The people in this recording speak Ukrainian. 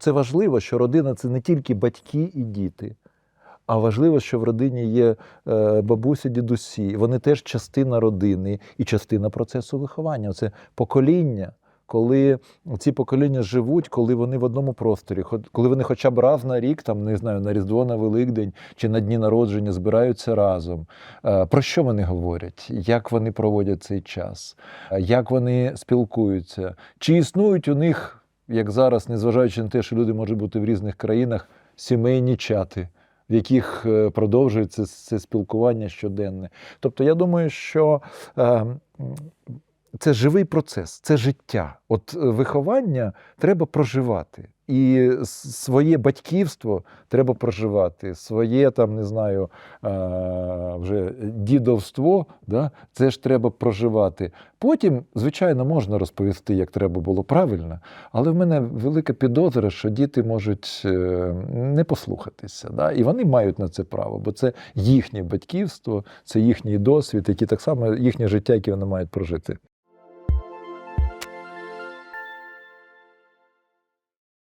це важливо, що родина це не тільки батьки і діти. А важливо, що в родині є е, бабусі, дідусі. Вони теж частина родини і частина процесу виховання. Це покоління, коли ці покоління живуть, коли вони в одному просторі, коли вони хоча б раз на рік, там не знаю, на Різдво, на Великдень чи на дні народження збираються разом. Е, Про що вони говорять? Як вони проводять цей час? Е, Як вони спілкуються? Чи існують у них, як зараз, незважаючи на те, що люди можуть бути в різних країнах, сімейні чати? в яких е, продовжується це спілкування щоденне. Тобто, я думаю, що е, це живий процес, це життя. От е, виховання треба проживати. І своє батьківство треба проживати, своє там, не знаю, вже дідовство, да, це ж треба проживати. Потім, звичайно, можна розповісти, як треба було правильно, але в мене велика підозра, що діти можуть е, не послухатися. Да? І вони мають на це право, бо це їхнє батьківство, це їхній досвід, який так само їхнє життя, яке вони мають прожити.